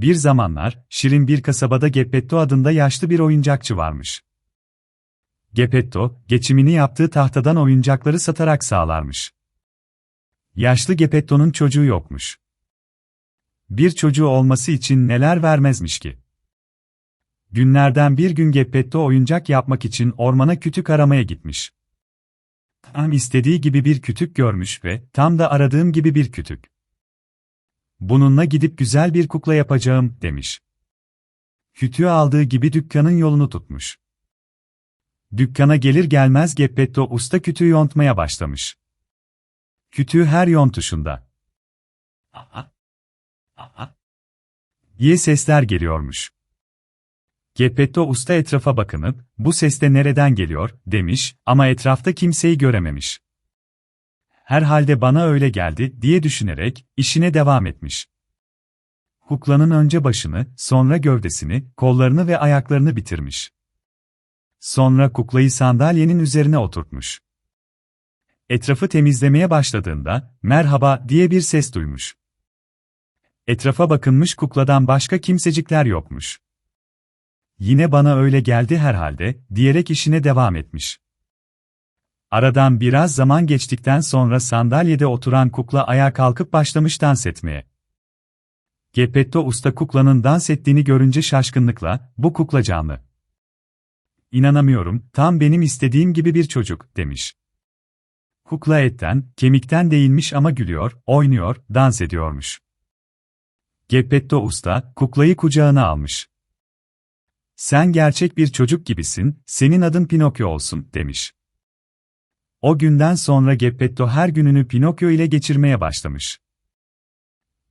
Bir zamanlar, şirin bir kasabada Geppetto adında yaşlı bir oyuncakçı varmış. Geppetto, geçimini yaptığı tahtadan oyuncakları satarak sağlarmış. Yaşlı Geppetto'nun çocuğu yokmuş. Bir çocuğu olması için neler vermezmiş ki? Günlerden bir gün Geppetto oyuncak yapmak için ormana kütük aramaya gitmiş. Tam istediği gibi bir kütük görmüş ve tam da aradığım gibi bir kütük. Bununla gidip güzel bir kukla yapacağım, demiş. Kütüğü aldığı gibi dükkanın yolunu tutmuş. Dükkana gelir gelmez Geppetto usta kütüğü yontmaya başlamış. Kütüğü her yontuşunda. Aha. Aha. diye sesler geliyormuş. Geppetto usta etrafa bakınıp, bu ses de nereden geliyor, demiş ama etrafta kimseyi görememiş. Herhalde bana öyle geldi, diye düşünerek, işine devam etmiş. Kuklanın önce başını, sonra gövdesini, kollarını ve ayaklarını bitirmiş. Sonra kuklayı sandalyenin üzerine oturtmuş. Etrafı temizlemeye başladığında, merhaba diye bir ses duymuş. Etrafa bakınmış kukladan başka kimsecikler yokmuş. Yine bana öyle geldi herhalde, diyerek işine devam etmiş. Aradan biraz zaman geçtikten sonra sandalyede oturan kukla ayağa kalkıp başlamış dans etmeye. Geppetto usta kuklanın dans ettiğini görünce şaşkınlıkla, bu kukla canlı. İnanamıyorum, tam benim istediğim gibi bir çocuk, demiş. Kukla etten, kemikten değilmiş ama gülüyor, oynuyor, dans ediyormuş. Geppetto usta, kuklayı kucağına almış. Sen gerçek bir çocuk gibisin, senin adın Pinokyo olsun, demiş. O günden sonra Geppetto her gününü Pinokyo ile geçirmeye başlamış.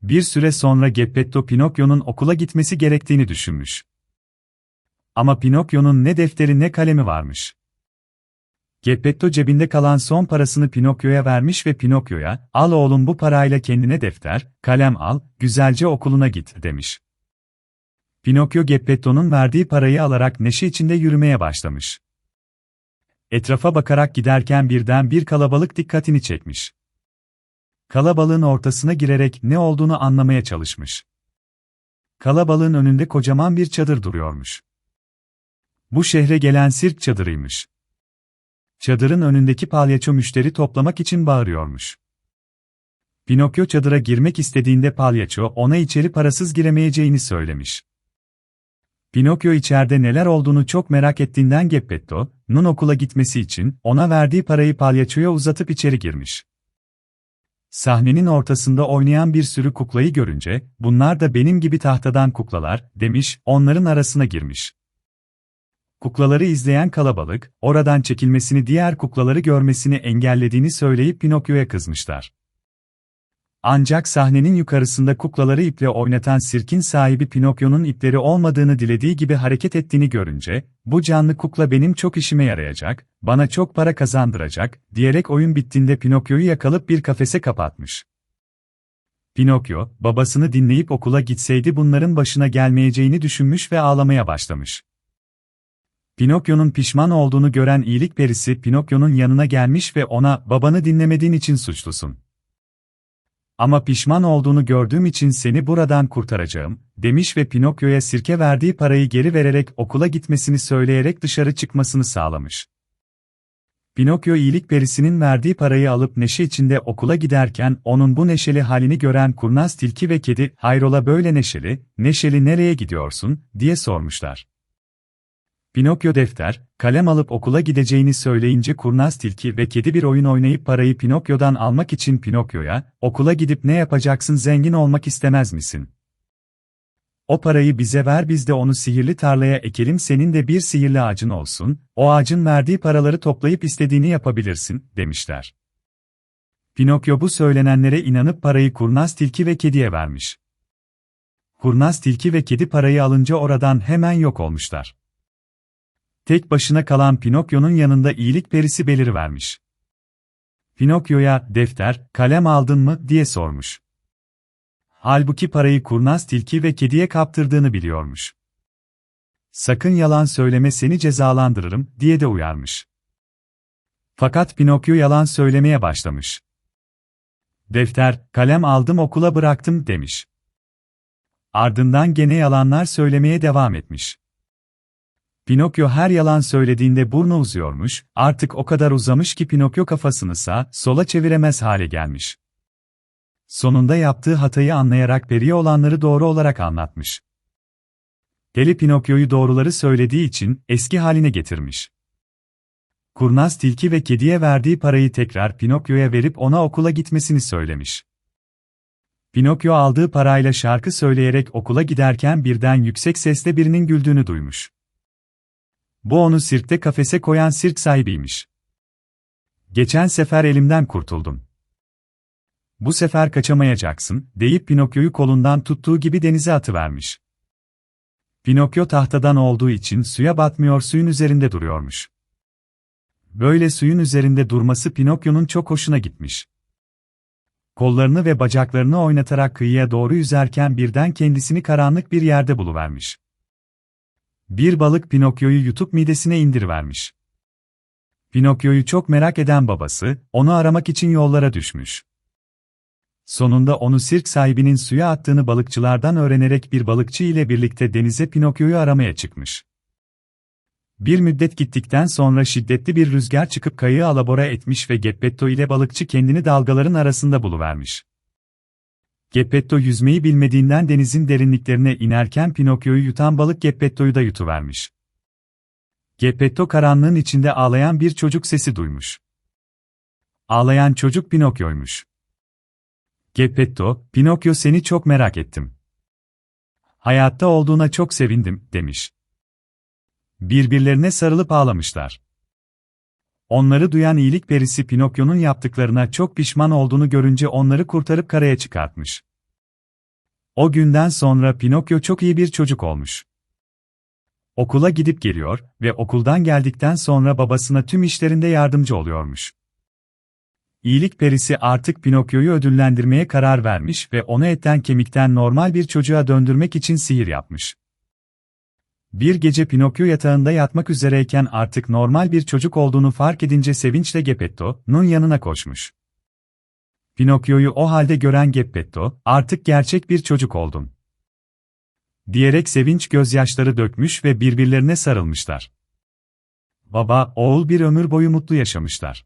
Bir süre sonra Geppetto Pinokyo'nun okula gitmesi gerektiğini düşünmüş. Ama Pinokyo'nun ne defteri ne kalemi varmış. Geppetto cebinde kalan son parasını Pinokyo'ya vermiş ve Pinokyo'ya, al oğlum bu parayla kendine defter, kalem al, güzelce okuluna git, demiş. Pinokyo Geppetto'nun verdiği parayı alarak neşe içinde yürümeye başlamış. Etrafa bakarak giderken birden bir kalabalık dikkatini çekmiş. Kalabalığın ortasına girerek ne olduğunu anlamaya çalışmış. Kalabalığın önünde kocaman bir çadır duruyormuş. Bu şehre gelen sirk çadırıymış. Çadırın önündeki palyaço müşteri toplamak için bağırıyormuş. Pinokyo çadıra girmek istediğinde palyaço ona içeri parasız giremeyeceğini söylemiş. Pinokyo içeride neler olduğunu çok merak ettiğinden Geppetto'nun okula gitmesi için ona verdiği parayı palyaçoya uzatıp içeri girmiş. Sahnenin ortasında oynayan bir sürü kuklayı görünce, bunlar da benim gibi tahtadan kuklalar, demiş, onların arasına girmiş. Kuklaları izleyen kalabalık, oradan çekilmesini diğer kuklaları görmesini engellediğini söyleyip Pinokyo'ya kızmışlar. Ancak sahnenin yukarısında kuklaları iple oynatan sirkin sahibi Pinokyo'nun ipleri olmadığını dilediği gibi hareket ettiğini görünce, bu canlı kukla benim çok işime yarayacak, bana çok para kazandıracak, diyerek oyun bittiğinde Pinokyo'yu yakalıp bir kafese kapatmış. Pinokyo, babasını dinleyip okula gitseydi bunların başına gelmeyeceğini düşünmüş ve ağlamaya başlamış. Pinokyo'nun pişman olduğunu gören iyilik perisi Pinokyo'nun yanına gelmiş ve ona, babanı dinlemediğin için suçlusun. Ama pişman olduğunu gördüğüm için seni buradan kurtaracağım, demiş ve Pinokyo'ya sirke verdiği parayı geri vererek okula gitmesini söyleyerek dışarı çıkmasını sağlamış. Pinokyo iyilik perisinin verdiği parayı alıp neşe içinde okula giderken onun bu neşeli halini gören kurnaz tilki ve kedi, hayrola böyle neşeli, neşeli nereye gidiyorsun, diye sormuşlar. Pinokyo defter, kalem alıp okula gideceğini söyleyince kurnaz tilki ve kedi bir oyun oynayıp parayı Pinokyo'dan almak için Pinokyo'ya, okula gidip ne yapacaksın zengin olmak istemez misin? O parayı bize ver biz de onu sihirli tarlaya ekelim senin de bir sihirli ağacın olsun, o ağacın verdiği paraları toplayıp istediğini yapabilirsin, demişler. Pinokyo bu söylenenlere inanıp parayı kurnaz tilki ve kediye vermiş. Kurnaz tilki ve kedi parayı alınca oradan hemen yok olmuşlar. Tek başına kalan Pinokyo'nun yanında iyilik perisi belirivermiş. Pinokyo'ya, defter, kalem aldın mı, diye sormuş. Halbuki parayı kurnaz tilki ve kediye kaptırdığını biliyormuş. Sakın yalan söyleme seni cezalandırırım, diye de uyarmış. Fakat Pinokyo yalan söylemeye başlamış. Defter, kalem aldım okula bıraktım, demiş. Ardından gene yalanlar söylemeye devam etmiş. Pinokyo her yalan söylediğinde burnu uzuyormuş, artık o kadar uzamış ki Pinokyo kafasını sağ, sola çeviremez hale gelmiş. Sonunda yaptığı hatayı anlayarak periye olanları doğru olarak anlatmış. Peri Pinokyo'yu doğruları söylediği için eski haline getirmiş. Kurnaz tilki ve kediye verdiği parayı tekrar Pinokyo'ya verip ona okula gitmesini söylemiş. Pinokyo aldığı parayla şarkı söyleyerek okula giderken birden yüksek sesle birinin güldüğünü duymuş. Bu onu sirkte kafese koyan sirk sahibiymiş. Geçen sefer elimden kurtuldun. Bu sefer kaçamayacaksın, deyip Pinokyo'yu kolundan tuttuğu gibi denize atıvermiş. Pinokyo tahtadan olduğu için suya batmıyor suyun üzerinde duruyormuş. Böyle suyun üzerinde durması Pinokyo'nun çok hoşuna gitmiş. Kollarını ve bacaklarını oynatarak kıyıya doğru yüzerken birden kendisini karanlık bir yerde buluvermiş. Bir balık Pinokyo'yu yutup midesine indirivermiş. Pinokyo'yu çok merak eden babası, onu aramak için yollara düşmüş. Sonunda onu sirk sahibinin suya attığını balıkçılardan öğrenerek bir balıkçı ile birlikte denize Pinokyo'yu aramaya çıkmış. Bir müddet gittikten sonra şiddetli bir rüzgar çıkıp kayığı alabora etmiş ve Geppetto ile balıkçı kendini dalgaların arasında buluvermiş. Geppetto yüzmeyi bilmediğinden denizin derinliklerine inerken Pinokyo'yu yutan balık Geppetto'yu da yutuvermiş. Geppetto karanlığın içinde ağlayan bir çocuk sesi duymuş. Ağlayan çocuk Pinokyo'ymuş. Geppetto, Pinokyo seni çok merak ettim. Hayatta olduğuna çok sevindim, demiş. Birbirlerine sarılıp ağlamışlar. Onları duyan iyilik perisi Pinokyo'nun yaptıklarına çok pişman olduğunu görünce onları kurtarıp karaya çıkartmış. O günden sonra Pinokyo çok iyi bir çocuk olmuş. Okula gidip geliyor ve okuldan geldikten sonra babasına tüm işlerinde yardımcı oluyormuş. İyilik perisi artık Pinokyo'yu ödüllendirmeye karar vermiş ve onu etten kemikten normal bir çocuğa döndürmek için sihir yapmış. Bir gece Pinokyo yatağında yatmak üzereyken artık normal bir çocuk olduğunu fark edince sevinçle Geppetto'nun yanına koşmuş. Pinokyo'yu o halde gören Geppetto, artık gerçek bir çocuk oldun. Diyerek sevinç gözyaşları dökmüş ve birbirlerine sarılmışlar. Baba, oğul bir ömür boyu mutlu yaşamışlar.